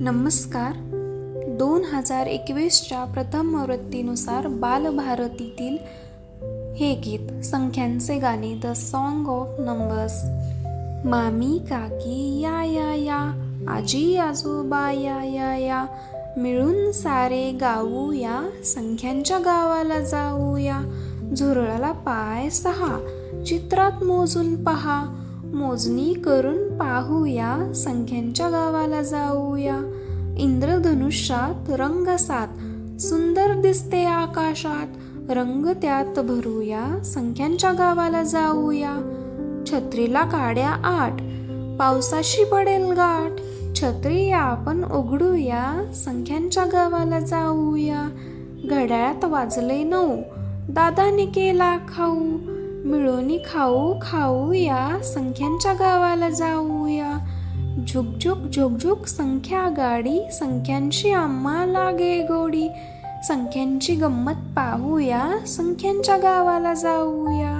नमस्कार. दोन हजार एकवीसच्या प्रथम आवृत्तीनुसार बालभारतीतील हे गीत संख्यांचे गाणे द सॉन्ग ऑफ नंबर्स मामी काकी या या या आजी आजोबा या या या मिळून सारे गाऊया संख्यांच्या गावाला जाऊया झुरळाला पाय सहा चित्रात मोजून पहा मोजणी करून पाहूया. संख्यांच्या गावाला जाऊया. इंद्रधनुष्यात रंग सात. सुंदर दिसते आकाशात. रंग त्यात भरूया. संख्यांच्या गावाला जाऊया. छत्रीला काड्या आठ. पावसाशी पडेल गाठ. छत्री आपण उघडूया. संख्यांच्या गावाला जाऊया. घड्याळात वाजले नऊ. दादाने केला खाऊ. मिळून खाऊ खाऊया संख्यांच्या गावाला जाऊया झुकझुक झुकझुक संख्या गाडी. संख्यांची आम्हा लागे गोडी. संख्यांची गंमत पाहूया संख्यांच्या गावाला जाऊया